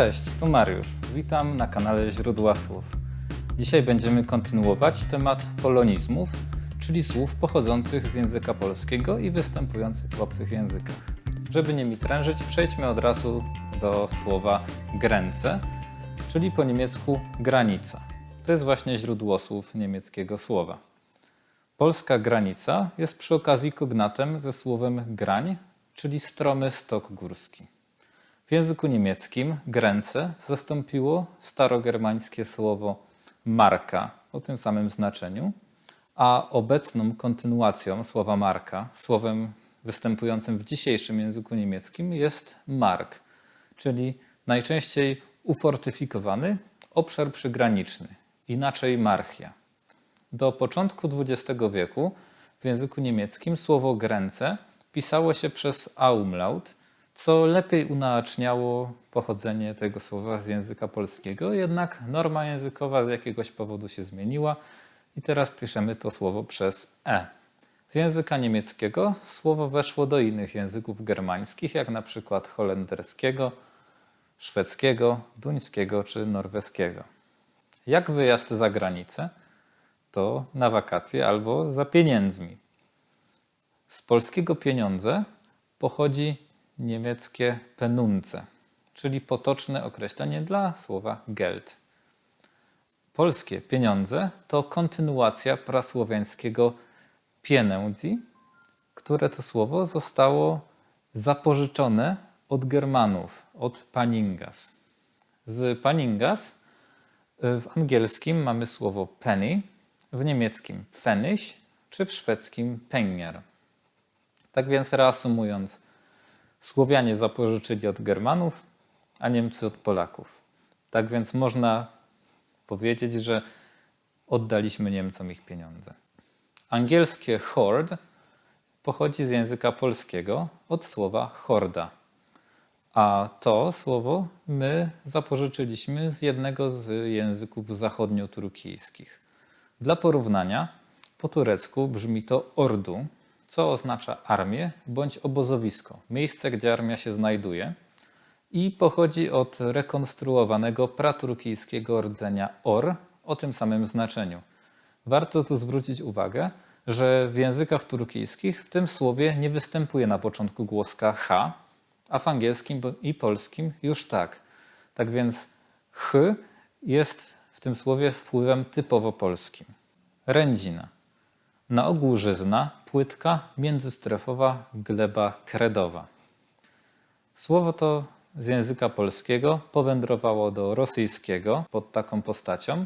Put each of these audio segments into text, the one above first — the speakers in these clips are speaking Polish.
Cześć, tu Mariusz. Witam na kanale Źródła Słów. Dzisiaj będziemy kontynuować temat polonizmów, czyli słów pochodzących z języka polskiego i występujących w obcych językach. Żeby nie mi trężyć, przejdźmy od razu do słowa gręce, czyli po niemiecku granica. To jest właśnie źródło słów niemieckiego słowa. Polska granica jest przy okazji kognatem ze słowem grań, czyli stromy stok górski. W języku niemieckim gręce zastąpiło starogermańskie słowo marka o tym samym znaczeniu, a obecną kontynuacją słowa marka, słowem występującym w dzisiejszym języku niemieckim jest mark, czyli najczęściej ufortyfikowany obszar przygraniczny, inaczej marchia. Do początku XX wieku w języku niemieckim słowo gręce pisało się przez Aumlaut, co lepiej unaoczniało pochodzenie tego słowa z języka polskiego, jednak norma językowa z jakiegoś powodu się zmieniła i teraz piszemy to słowo przez e. Z języka niemieckiego słowo weszło do innych języków germańskich, jak na przykład holenderskiego, szwedzkiego, duńskiego czy norweskiego. Jak wyjazd za granicę? To na wakacje albo za pieniędzmi. Z polskiego pieniądze pochodzi niemieckie penunce, czyli potoczne określenie dla słowa Geld. Polskie pieniądze to kontynuacja prasłowiańskiego pieniędzy, które to słowo zostało zapożyczone od Germanów, od paningas. Z paningas w angielskim mamy słowo penny, w niemieckim pfennig czy w szwedzkim pengar. Tak więc reasumując, Słowianie zapożyczyli od Germanów, a Niemcy od Polaków. Tak więc można powiedzieć, że oddaliśmy Niemcom ich pieniądze. Angielskie hoard pochodzi z języka polskiego od słowa horda. A to słowo my zapożyczyliśmy z jednego z języków zachodnioturkijskich. Dla porównania, po turecku brzmi to ordu, co oznacza armię bądź obozowisko, miejsce, gdzie armia się znajduje i pochodzi od rekonstruowanego praturkijskiego rdzenia or o tym samym znaczeniu. Warto tu zwrócić uwagę, że w językach turkijskich w tym słowie nie występuje na początku głoska h, a w angielskim i polskim już tak. Tak więc ch jest w tym słowie wpływem typowo polskim. Rędzina. Na ogół żyzna, płytka, międzystrefowa gleba kredowa. Słowo to z języka polskiego powędrowało do rosyjskiego pod taką postacią,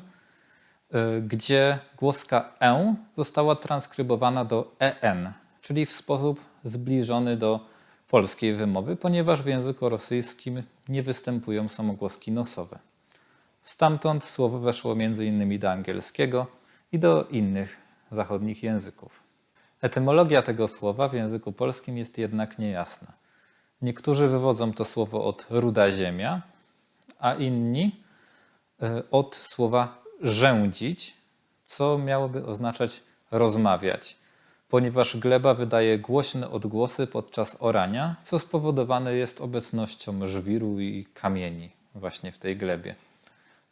y, gdzie głoska e została transkrybowana do en, czyli w sposób zbliżony do polskiej wymowy, ponieważ w języku rosyjskim nie występują samogłoski nosowe. Stamtąd słowo weszło m.in. do angielskiego i do innych zachodnich języków. Etymologia tego słowa w języku polskim jest jednak niejasna. Niektórzy wywodzą to słowo od ruda ziemia, a inni e, od słowa rzędzić, co miałoby oznaczać rozmawiać, ponieważ gleba wydaje głośne odgłosy podczas orania, co spowodowane jest obecnością żwiru i kamieni właśnie w tej glebie.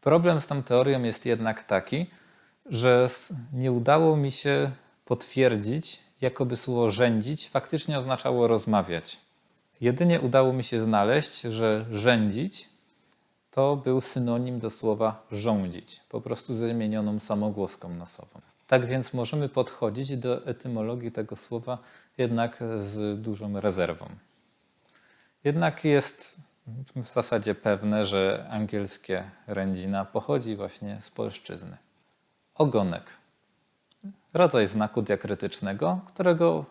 Problem z tą teorią jest jednak taki, że nie udało mi się potwierdzić, jakoby słowo rzędzić faktycznie oznaczało rozmawiać. Jedynie udało mi się znaleźć, że rzędzić to był synonim do słowa rządzić, po prostu zmienioną samogłoską nosową. Tak więc możemy podchodzić do etymologii tego słowa jednak z dużą rezerwą. Jednak jest w zasadzie pewne, że angielskie rędzina pochodzi właśnie z polszczyzny. Ogonek. Rodzaj znaku diakrytycznego, którego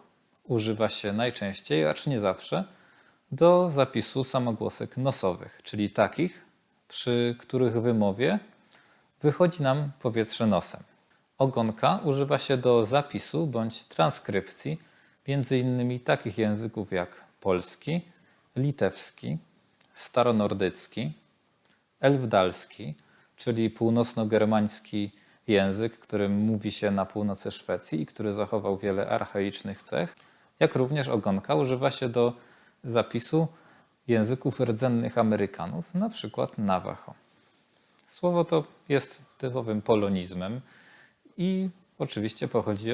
używa się najczęściej, acz nie zawsze, do zapisu samogłosek nosowych, czyli takich, przy których wymowie wychodzi nam powietrze nosem. Ogonka używa się do zapisu bądź transkrypcji m.in. takich języków jak polski, litewski, staronordycki, elfdalski, czyli północno-germański język, którym mówi się na północy Szwecji i który zachował wiele archaicznych cech, jak również ogonka używa się do zapisu języków rdzennych Amerykanów, na przykład Navajo. Słowo to jest typowym polonizmem i oczywiście pochodzi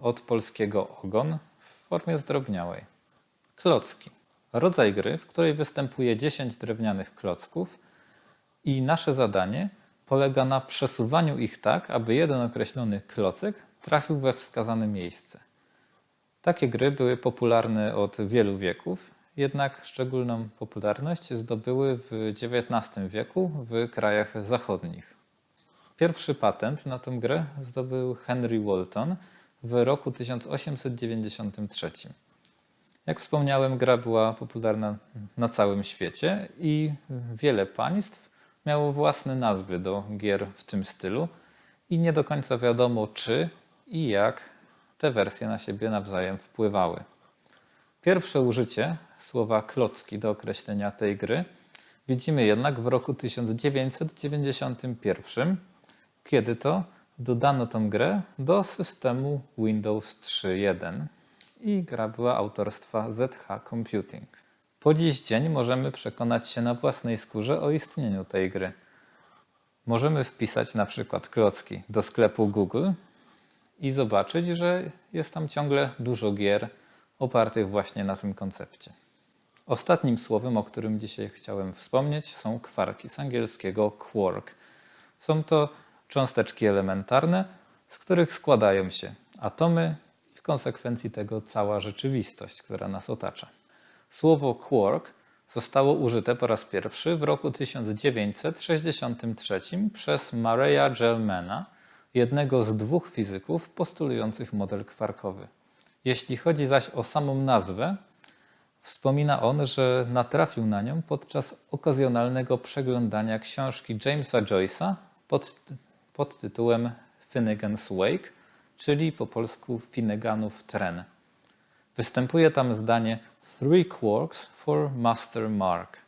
od polskiego ogon w formie zdrobniałej. Klocki. Rodzaj gry, w której występuje 10 drewnianych klocków i nasze zadanie polega na przesuwaniu ich tak, aby jeden określony klocek trafił we wskazane miejsce. Takie gry były popularne od wielu wieków, jednak szczególną popularność zdobyły w XIX wieku w krajach zachodnich. Pierwszy patent na tę grę zdobył Henry Walton w roku 1893. Jak wspomniałem, gra była popularna na całym świecie i wiele państw miało własne nazwy do gier w tym stylu i nie do końca wiadomo czy i jak te wersje na siebie nawzajem wpływały. Pierwsze użycie słowa klocki do określenia tej gry widzimy jednak w roku 1991, kiedy to dodano tę grę do systemu Windows 3.1 i gra była autorstwa ZH Computing. Po dziś dzień możemy przekonać się na własnej skórze o istnieniu tej gry. Możemy wpisać na przykład klocki do sklepu Google i zobaczyć, że jest tam ciągle dużo gier opartych właśnie na tym koncepcie. Ostatnim słowem, o którym dzisiaj chciałem wspomnieć, są kwarki z angielskiego quark. Są to cząsteczki elementarne, z których składają się atomy i w konsekwencji tego cała rzeczywistość, która nas otacza. Słowo quark zostało użyte po raz pierwszy w roku 1963 przez Murray'a Gell-Mana, jednego z dwóch fizyków postulujących model kwarkowy. Jeśli chodzi zaś o samą nazwę, Wspomina on, że natrafił na nią podczas okazjonalnego przeglądania książki Jamesa Joyce'a pod, pod tytułem Finnegan's Wake, czyli po polsku Finneganów tren. Występuje tam zdanie Three quarks for Master Mark.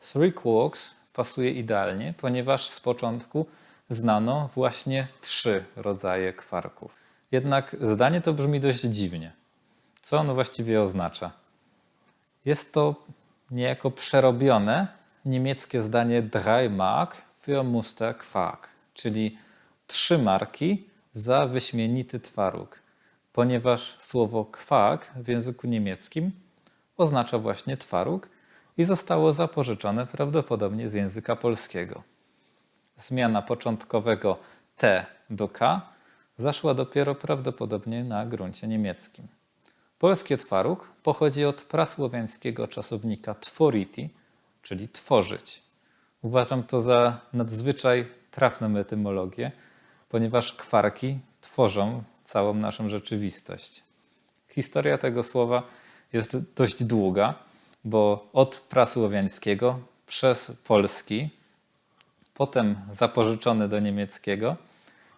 Three quarks pasuje idealnie, ponieważ z początku znano właśnie trzy rodzaje kwarków. Jednak zdanie to brzmi dość dziwnie. Co ono właściwie oznacza? Jest to niejako przerobione niemieckie zdanie drei Mark für Muster Quark, czyli trzy marki za wyśmienity twaróg, ponieważ słowo quark w języku niemieckim oznacza właśnie twaróg i zostało zapożyczone prawdopodobnie z języka polskiego. Zmiana początkowego T do K zaszła dopiero prawdopodobnie na gruncie niemieckim. Polskie twaróg pochodzi od prasłowiańskiego czasownika tworiti, czyli tworzyć. Uważam to za nadzwyczaj trafną etymologię, ponieważ kwarki tworzą całą naszą rzeczywistość. Historia tego słowa jest dość długa, bo od prasłowiańskiego przez polski, potem zapożyczone do niemieckiego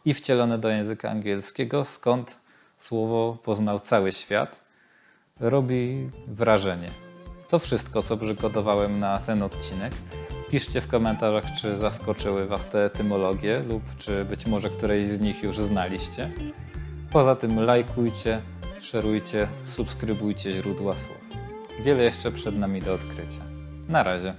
i wcielone do języka angielskiego, skąd słowo poznał cały świat robi wrażenie. To wszystko, co przygotowałem na ten odcinek. Piszcie w komentarzach, czy zaskoczyły Was te etymologie lub czy być może którejś z nich już znaliście. Poza tym lajkujcie, szerujcie, subskrybujcie źródła słów. Wiele jeszcze przed nami do odkrycia. Na razie.